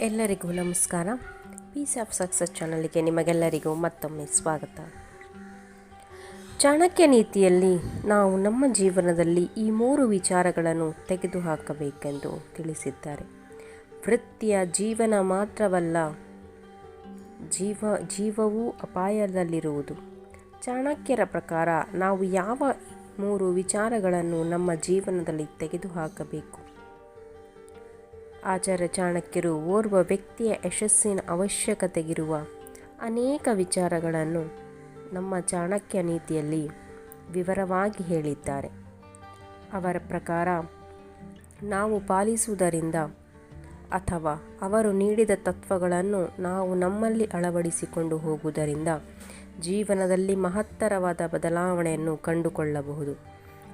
ಎಲ್ಲರಿಗೂ ನಮಸ್ಕಾರ. Piece of success ಚಾನಲ್ಗೆ ನಿಮಗೆಲ್ಲರಿಗೂ ಮತ್ತೊಮ್ಮೆ ಸ್ವಾಗತ. ಚಾಣಕ್ಯ ನೀತಿಯಲ್ಲಿ ನಾವು ನಮ್ಮ ಜೀವನದಲ್ಲಿ ಈ ಮೂರು ವಿಚಾರಗಳನ್ನು ತೆಗೆದುಹಾಕಬೇಕೆಂದು ತಿಳಿಸಿದ್ದಾರೆ. ವೃತ್ತಿಯ ಜೀವನ ಮಾತ್ರವಲ್ಲ, ಜೀವ, ಜೀವವೂ ಅಪಾಯದಲ್ಲಿರುವುದು. ಚಾಣಕ್ಯರ ಪ್ರಕಾರ ನಾವು ಯಾವ ಮೂರು ವಿಚಾರಗಳನ್ನು ನಮ್ಮ ಜೀವನದಲ್ಲಿ ತೆಗೆದುಹಾಕಬೇಕು? ಆಚಾರ್ಯ ಚಾಣಕ್ಯರು ಓರ್ವ ವ್ಯಕ್ತಿಯ ಯಶಸ್ಸಿನ ಅವಶ್ಯಕತೆಗಿರುವ ಅನೇಕ ವಿಚಾರಗಳನ್ನು ನಮ್ಮ ಚಾಣಕ್ಯ ನೀತಿಯಲ್ಲಿ ವಿವರವಾಗಿ ಹೇಳಿದ್ದಾರೆ. ಅವರ ಪ್ರಕಾರ, ನಾವು ಪಾಲಿಸುವುದರಿಂದ ಅಥವಾ ಅವರು ನೀಡಿದ ತತ್ವಗಳನ್ನು ನಾವು ನಮ್ಮಲ್ಲಿ ಅಳವಡಿಸಿಕೊಂಡು ಹೋಗುವುದರಿಂದ ಜೀವನದಲ್ಲಿ ಮಹತ್ತರವಾದ ಬದಲಾವಣೆಯನ್ನು ಕಂಡುಕೊಳ್ಳಬಹುದು.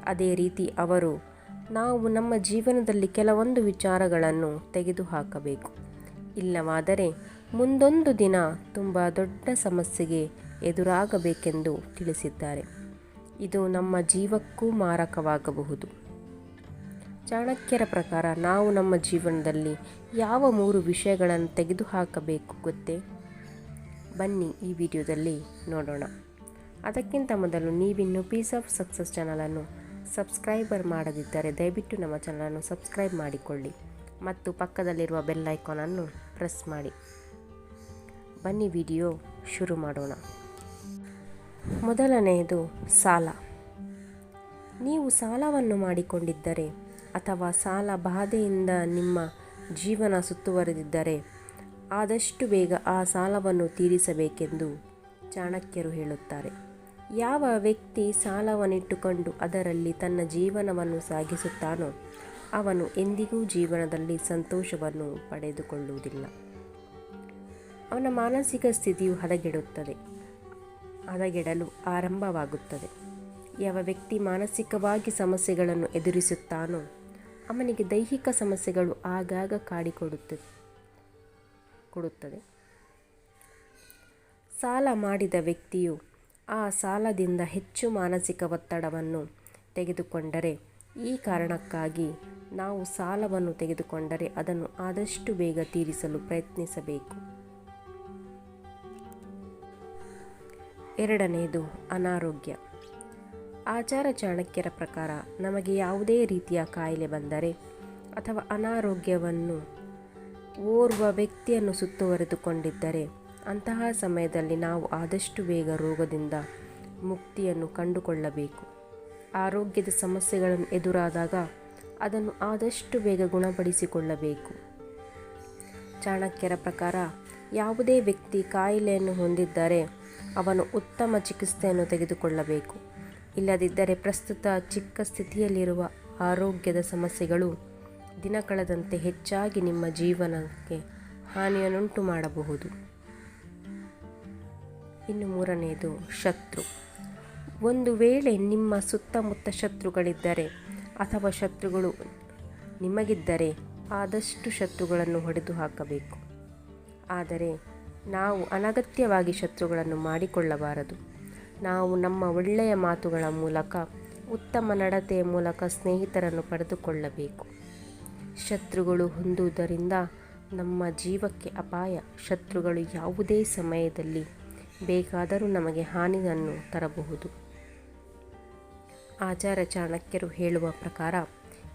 ಅದೇ ರೀತಿ ಅವರು ನಾವು ನಮ್ಮ ಜೀವನದಲ್ಲಿ ಕೆಲವೊಂದು ವಿಚಾರಗಳನ್ನು ತೆಗೆದುಹಾಕಬೇಕು. ಇಲ್ಲವಾದರೆ ಮುಂದೊಂದು ದಿನ ತುಂಬ ದೊಡ್ಡ ಸಮಸ್ಯೆಗೆ ಎದುರಾಗಬೇಕೆಂದು ತಿಳಿಸಿದ್ದಾರೆ. ಇದು ನಮ್ಮ ಜೀವಕ್ಕೂ ಮಾರಕವಾಗಬಹುದು. ಚಾಣಕ್ಯರ ಪ್ರಕಾರ ನಾವು ನಮ್ಮ ಜೀವನದಲ್ಲಿ ಯಾವ ಮೂರು ವಿಷಯಗಳನ್ನು ತೆಗೆದುಹಾಕಬೇಕು ಗೊತ್ತೇ? ಬನ್ನಿ ಈ ವಿಡಿಯೋದಲ್ಲಿ ನೋಡೋಣ. ಅದಕ್ಕಿಂತ ಮೊದಲು ನೀವಿನ್ನು ಪೀಸ್ ಆಫ್ ಸಕ್ಸಸ್ ಚಾನಲನ್ನು ಸಬ್ಸ್ಕ್ರೈಬರ್ ಮಾಡದಿದ್ದರೆ ದಯವಿಟ್ಟು ನಮ್ಮ ಚಾನಲನ್ನು ಸಬ್ಸ್ಕ್ರೈಬ್ ಮಾಡಿಕೊಳ್ಳಿ ಮತ್ತು ಪಕ್ಕದಲ್ಲಿರುವ ಬೆಲ್ ಐಕಾನನ್ನು ಪ್ರೆಸ್ ಮಾಡಿ. ಬನ್ನಿ ವಿಡಿಯೋ ಶುರು ಮಾಡೋಣ. ಮೊದಲನೆಯದು ಸಾಲ. ನೀವು ಸಾಲವನ್ನು ಮಾಡಿಕೊಂಡಿದ್ದರೆ ಅಥವಾ ಸಾಲ ಬಾಧೆಯಿಂದ ನಿಮ್ಮ ಜೀವನ ಸುತ್ತುವರೆದಿದ್ದರೆ ಆದಷ್ಟು ಬೇಗ ಆ ಸಾಲವನ್ನು ತೀರಿಸಬೇಕೆಂದು ಚಾಣಕ್ಯರು ಹೇಳುತ್ತಾರೆ. ಯಾವ ವ್ಯಕ್ತಿ ಸಾಲವನ್ನಿಟ್ಟುಕೊಂಡು ಅದರಲ್ಲಿ ತನ್ನ ಜೀವನವನ್ನು ಸಾಗಿಸುತ್ತಾನೋ ಅವನು ಎಂದಿಗೂ ಜೀವನದಲ್ಲಿ ಸಂತೋಷವನ್ನು ಪಡೆದುಕೊಳ್ಳುವುದಿಲ್ಲ. ಅವನ ಮಾನಸಿಕ ಸ್ಥಿತಿಯು ಹದಗೆಡುತ್ತದೆ, ಹದಗೆಡಲು ಆರಂಭವಾಗುತ್ತದೆ. ಯಾವ ವ್ಯಕ್ತಿ ಮಾನಸಿಕವಾಗಿ ಸಮಸ್ಯೆಗಳನ್ನು ಎದುರಿಸುತ್ತಾನೋ ಅವನಿಗೆ ದೈಹಿಕ ಸಮಸ್ಯೆಗಳು ಆಗಾಗ ಕಾಡಿಕೊಡುತ್ತದೆ ಕೊಡುತ್ತದೆ. ಸಾಲ ಮಾಡಿದ ವ್ಯಕ್ತಿಯು ಆ ಸಾಲದಿಂದ ಹೆಚ್ಚು ಮಾನಸಿಕ ಒತ್ತಡವನ್ನು ತೆಗೆದುಕೊಂಡರೆ, ಈ ಕಾರಣಕ್ಕಾಗಿ ನಾವು ಸಾಲವನ್ನು ತೆಗೆದುಕೊಂಡರೆ ಅದನ್ನು ಆದಷ್ಟು ಬೇಗ ತೀರಿಸಲು ಪ್ರಯತ್ನಿಸಬೇಕು. ಎರಡನೆಯದು ಅನಾರೋಗ್ಯ. ಆಚಾರ ಚಾಣಕ್ಯರ ಪ್ರಕಾರ ನಮಗೆ ಯಾವುದೇ ರೀತಿಯ ಕಾಯಿಲೆ ಬಂದರೆ ಅಥವಾ ಅನಾರೋಗ್ಯವನ್ನು ಓರ್ವ ವ್ಯಕ್ತಿಯನ್ನು ಸುತ್ತುವರೆದುಕೊಂಡಿದ್ದರೆ ಅಂತಹ ಸಮಯದಲ್ಲಿ ನಾವು ಆದಷ್ಟು ಬೇಗ ರೋಗದಿಂದ ಮುಕ್ತಿಯನ್ನು ಕಂಡುಕೊಳ್ಳಬೇಕು. ಆರೋಗ್ಯದ ಸಮಸ್ಯೆಗಳನ್ನು ಎದುರಾದಾಗ ಅದನ್ನು ಆದಷ್ಟು ಬೇಗ ಗುಣಪಡಿಸಿಕೊಳ್ಳಬೇಕು. ಚಾಣಕ್ಯರ ಪ್ರಕಾರ ಯಾವುದೇ ವ್ಯಕ್ತಿ ಕಾಯಿಲೆಯನ್ನು ಹೊಂದಿದ್ದರೆ ಅವನು ಉತ್ತಮ ಚಿಕಿತ್ಸೆಯನ್ನು ತೆಗೆದುಕೊಳ್ಳಬೇಕು. ಇಲ್ಲದಿದ್ದರೆ ಪ್ರಸ್ತುತ ಚಿಕ್ಕ ಸ್ಥಿತಿಯಲ್ಲಿರುವ ಆರೋಗ್ಯದ ಸಮಸ್ಯೆಗಳು ದಿನ ಕಳೆದಂತೆ ಹೆಚ್ಚಾಗಿ ನಿಮ್ಮ ಜೀವನಕ್ಕೆ ಹಾನಿಯನ್ನುಂಟು ಮಾಡಬಹುದು. ಇನ್ನು ಮೂರನೆಯದು ಶತ್ರು. ಒಂದು ವೇಳೆ ನಿಮ್ಮ ಸುತ್ತಮುತ್ತ ಶತ್ರುಗಳಿದ್ದರೆ ಅಥವಾ ಶತ್ರುಗಳು ನಿಮಗಿದ್ದರೆ ಆದಷ್ಟು ಶತ್ರುಗಳನ್ನು ಹೊಡೆದು ಹಾಕಬೇಕು ಆದರೆ ನಾವು ಅನಗತ್ಯವಾಗಿ ಶತ್ರುಗಳನ್ನು ಮಾಡಿಕೊಳ್ಳಬಾರದು. ನಾವು ನಮ್ಮ ಒಳ್ಳೆಯ ಮಾತುಗಳ ಮೂಲಕ, ಉತ್ತಮ ನಡತೆಯ ಮೂಲಕ ಸ್ನೇಹಿತರನ್ನು ಪಡೆದುಕೊಳ್ಳಬೇಕು. ಶತ್ರುಗಳು ಹೊಂದುವುದರಿಂದ ನಮ್ಮ ಜೀವಕ್ಕೆ ಅಪಾಯ. ಶತ್ರುಗಳು ಯಾವುದೇ ಸಮಯದಲ್ಲಿ ಬೇಕಾದರೂ ನಮಗೆ ಹಾನಿಯನ್ನು ತರಬಹುದು. ಆಚಾರ ಚಾಣಕ್ಯರು ಹೇಳುವ ಪ್ರಕಾರ,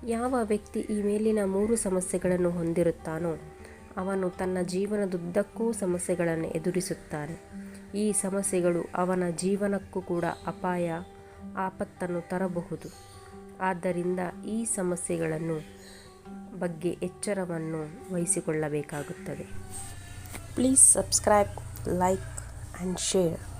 ಯಾವ ವ್ಯಕ್ತಿ ಈ ಮೇಲಿನ ಮೂರು ಸಮಸ್ಯೆಗಳನ್ನು ಹೊಂದಿರುತ್ತಾನೋ, ಅವನು ತನ್ನ ಜೀವನದುದ್ದಕ್ಕೂ ಸಮಸ್ಯೆಗಳನ್ನು ಎದುರಿಸುತ್ತಾನೆ. ಈ ಸಮಸ್ಯೆಗಳು ಅವನ ಜೀವನಕ್ಕೂ ಕೂಡ ಅಪಾಯ, ಆಪತ್ತನ್ನು ತರಬಹುದು. ಆದ್ದರಿಂದ ಈ ಸಮಸ್ಯೆಗಳನ್ನು ಬಗ್ಗೆ ಎಚ್ಚರವನ್ನು ವಹಿಸಿಕೊಳ್ಳಬೇಕಾಗುತ್ತದೆ. Please subscribe like and share.